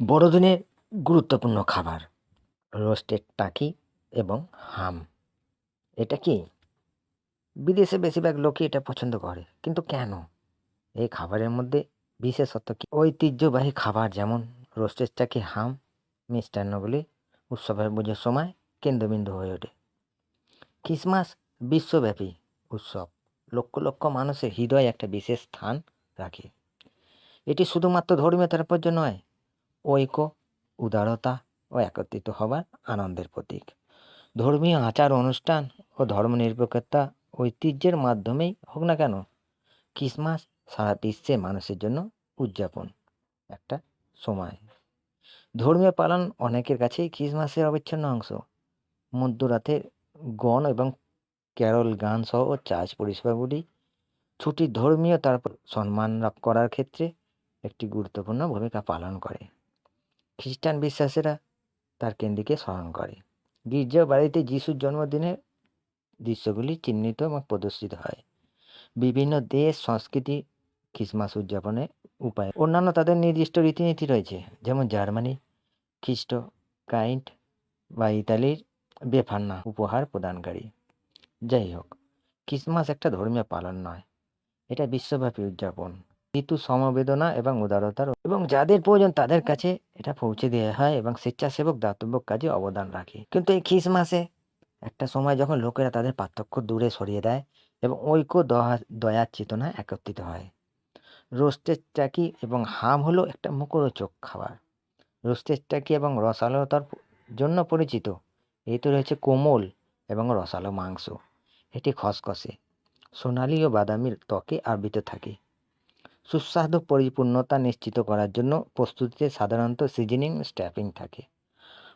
বড়দিনের গুরুত্বপূর্ণ খাবার, রোস্টেড টাকি এবং হাম। এটা কি? বিদেশে বেশিরভাগ লোকই এটা পছন্দ করে, কিন্তু কেন? এই খাবারের মধ্যে বিশেষত্ব কি? ঐতিহ্যবাহী খাবার যেমন রোস্টেড টাকি, হাম মিষ্টান্নগুলি উৎসবের পুজোর সময় কেন্দ্রবিন্দু হয়ে ওঠে। ক্রিসমাস বিশ্বব্যাপী উৎসব, লক্ষ লক্ষ মানুষের হৃদয়ে একটা বিশেষ স্থান রাখে। এটি শুধুমাত্র ধর্মীয় তাৎপর্য নয় ঐক্য, উদারতা ও একত্রিত হবার আনন্দের প্রতীক। ধর্মীয় আচার, অনুষ্ঠান ও ধর্মনিরপেক্ষতা ঐতিহ্যের মাধ্যমেই হোক না কেন ক্রিসমাস সারা বিশ্বে মানুষের জন্য উদযাপন একটা সময়। ধর্মীয় পালন অনেকের কাছেই ক্রিসমাসের অবিচ্ছিন্ন অংশ। মধ্যরাতে গণ এবং ক্যারল গান সহ চার্চ পরিষেবাগুলি ছুটি ধর্মীয়, তারপর সম্মান লাভ করার ক্ষেত্রে একটি গুরুত্বপূর্ণ ভূমিকা পালন করে। খ্রিস্টান বিশ্বাসীরা তার কেন্দ্রকে স্মরণ করে। গির্জা বাড়িতে যিশুর জন্মদিনের দৃশ্যগুলি চিহ্নিত এবং প্রদর্শিত হয়। বিভিন্ন দেশ, সংস্কৃতি, খ্রিসমাস উদযাপনের উপায়। অন্যান্য তাদের নির্দিষ্ট রীতিনীতি রয়েছে, যেমন জার্মানি খ্রিস্ট কাইন্ট বা ইতালির বেফান্না উপহার প্রদানকারী। যাই হোক, খ্রিসমাস একটা ধর্মীয় পালন নয়, এটা বিশ্বব্যাপী উদযাপন। ঋতু সমবেদনা এবং উদারতার এবং যাদের প্রয়োজন তাদের কাছে এটা পৌঁছে দেওয়া হয় এবং স্বেচ্ছাসেবক দাতব্য কাজে অবদান রাখে। কিন্তু এই খ্রিসমাসে একটা সময় যখন লোকেরা তাদের পার্থক্য দূরে সরিয়ে দেয় এবং ঐক্য দয়া- দয়ার চেতনা একত্রিত হয়। রোস্টেড টাকি এবং হাম হলো একটা মুখরোচক খাবার। রোস্টেড টাকি এবং রসালোতার জন্য পরিচিত। এতে রয়েছে কোমল এবং রসালো মাংস। এটি খসখসে। সোনালি ও বাদামির ত্বকে আবৃত থাকে। সুস্বাদু পরিপূর্ণতা নিশ্চিত করার জন্য প্রস্তুতিতে সাধারণত সিজনিং স্ট্যাপিং থাকে।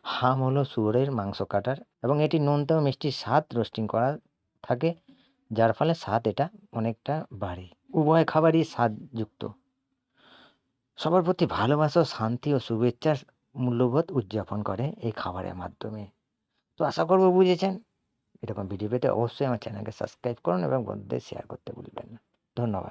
হাম হলো শুয়োরের মাংস কাটার এবং এটি নোনতা ও মিষ্টির স্বাদ রোস্টিং করা থাকে, যার ফলে স্বাদ এটা অনেকটা বাড়ে। উভয় খাবারই স্বাদযুক্ত। সবার প্রতি ভালোবাসা, শান্তি ও শুভেচ্ছার মূল্যবোধ উদযাপন করে এই খাবারের মাধ্যমে। তো আশা করব বুঝেছেন? এরকম ভিডিও পেতে অবশ্যই আমার চ্যানেলকে সাবস্ক্রাইব করুন এবং বন্ধুদের শেয়ার করতে ভুলবেন না। ধন্যবাদ।